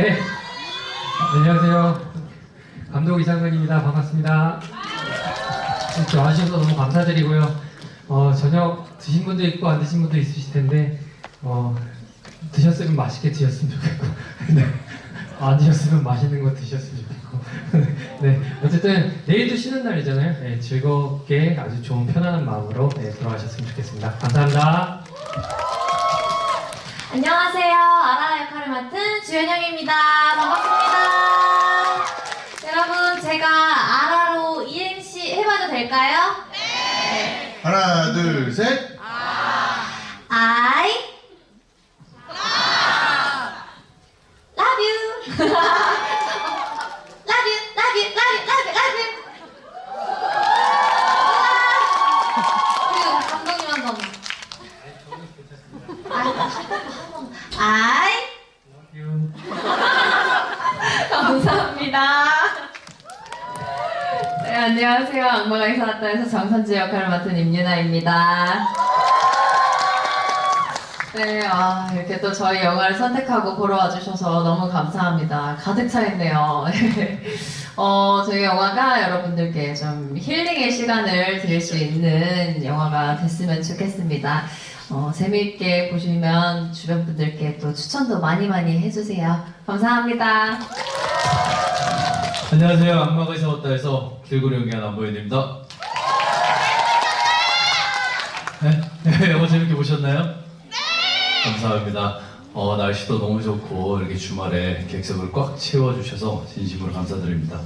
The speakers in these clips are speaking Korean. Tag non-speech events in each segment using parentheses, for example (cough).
네. 안녕하세요. 감독 이상근입니다. 반갑습니다. 이렇게 와주셔서 너무 감사드리고요. 어, 저녁 드신 분도 있고 안 드신 분도 있으실 텐데 어, 드셨으면 맛있게 드셨으면 좋겠고 (laughs) 네. 안 드셨으면 맛있는 거 드셨으면 좋겠고 (laughs) 네. 어쨌든 내일도 쉬는 날이잖아요. 네, 즐겁게 아주 좋은 편안한 마음으로 네, 돌아가셨으면 좋겠습니다. 감사합니다. 안녕하세요. 아라 주현영입니다. 반갑습니다. 여러분, 제가 아라로 이행시 해봐도 될까요? 하나, 둘, 셋. I (laughs) love you. love you, love you, love you, love you, love you. 그리고 감독님 한 번. 감사합니다. 네, 안녕하세요. 악마가 이사 왔다에서 정선지 역할을 맡은 임유나입니다. 네, 아, 이렇게 또 저희 영화를 선택하고 보러 와주셔서 너무 감사합니다. 가득 차 있네요. (laughs) 어, 저희 영화가 여러분들께 좀 힐링의 시간을 드릴 수 있는 영화가 됐으면 좋겠습니다. 어, 재미있게 보시면 주변 분들께 또 추천도 많이 많이 해주세요. 감사합니다. 안녕하세요. 악마가 이사 왔다에서 길고리 연기한 안보현입니다. 네? (laughs) 영화 재밌게 보셨나요? 네! 감사합니다. 어, 날씨도 너무 좋고 이렇게 주말에 객석을 꽉 채워주셔서 진심으로 감사드립니다.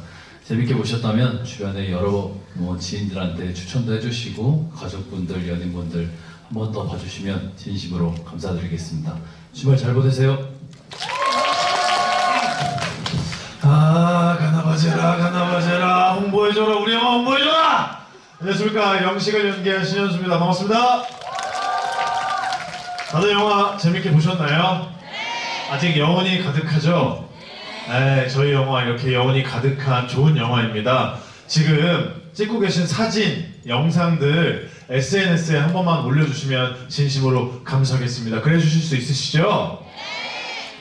재밌게 보셨다면 주변에 여러 뭐 지인들한테 추천도 해주시고 가족분들, 연인분들 한 번 더 봐주시면 진심으로 감사드리겠습니다. 주말 잘 보내세요. 안녕하십니까. 영식을 연기한 신현수입니다. 반갑습니다. 다들 영화 재밌게 보셨나요? 아직 영혼이 가득하죠? 네, 저희 영화 이렇게 영혼이 가득한 좋은 영화입니다. 지금 찍고 계신 사진, 영상들 SNS에 한 번만 올려주시면 진심으로 감사하겠습니다. 그래 주실 수 있으시죠?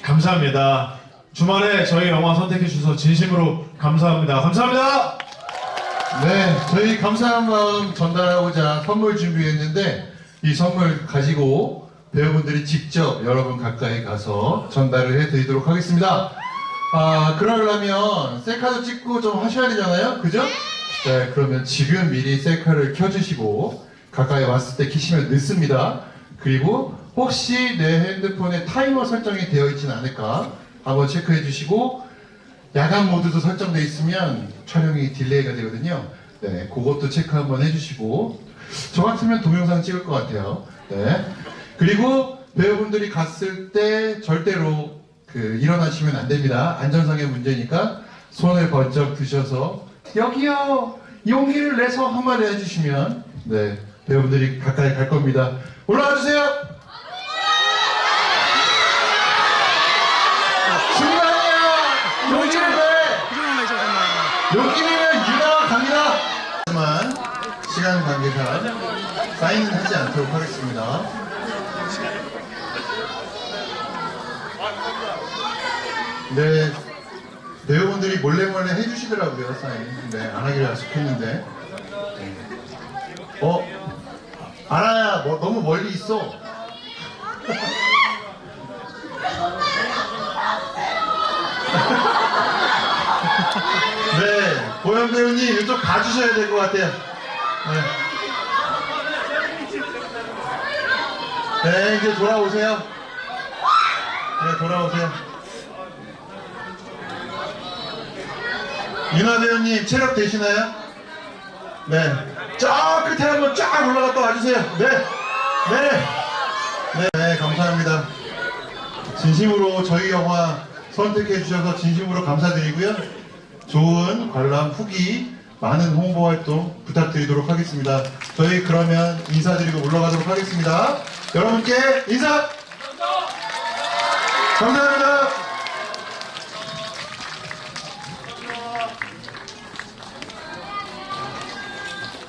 감사합니다. 주말에 저희 영화 선택해 주셔서 진심으로 감사합니다. 감사합니다. 네, 저희 감사한 마음 전달하고자 선물 준비했는데 이 선물 가지고 배우분들이 직접 여러분 가까이 가서 전달을 해드리도록 하겠습니다. 아, 그러려면 셀카도 찍고 좀 하셔야 되잖아요, 그죠? 네, 그러면 지금 미리 셀카를 켜주시고 가까이 왔을 때 키시면 늦습니다. 그리고 혹시 내 핸드폰에 타이머 설정이 되어 있지는 않을까 한번 체크해 주시고 야간 모드도 설정되어 있으면 촬영이 딜레이가 되거든요. 네, 그것도 체크 한번 해주시고 저 같으면 동영상 찍을 것 같아요. 네. 그리고 배우분들이 갔을 때 절대로 그 일어나시면 안 됩니다. 안전상의 문제니까 손을 번쩍 드셔서 여기요 용기를 내서 한마디 해주시면 네 배우분들이 가까이 갈 겁니다. 올라와 주세요. 중간이야 용기를 내. 여기는 유나와 갑니다. 하지만 시간 관계상 사인은 하지 않도록 하겠습니다. 네, 배우분들이 몰래 몰래 해주시더라고요 사인. 네, 안 하기로 약속했는데. 어, 알아야 뭐, 너무 멀리 있어. (laughs) 네, 고현 배우님 이쪽 가주셔야 될 것 같아요. 네. 네, 이제 돌아오세요. 네, 돌아오세요. 윤아 배우님 체력 되시나요? 네. 저 끝에 한번 쫙 올라갔다 와주세요. 네. 네. 네, 네, 감사합니다. 진심으로 저희 영화 선택해 주셔서 진심으로 감사드리고요. 좋은 관람 후기 많은 홍보 활동 부탁드리도록 하겠습니다. 저희 그러면 인사드리고 올라가도록 하겠습니다. 여러분께 인사! 감사합니다.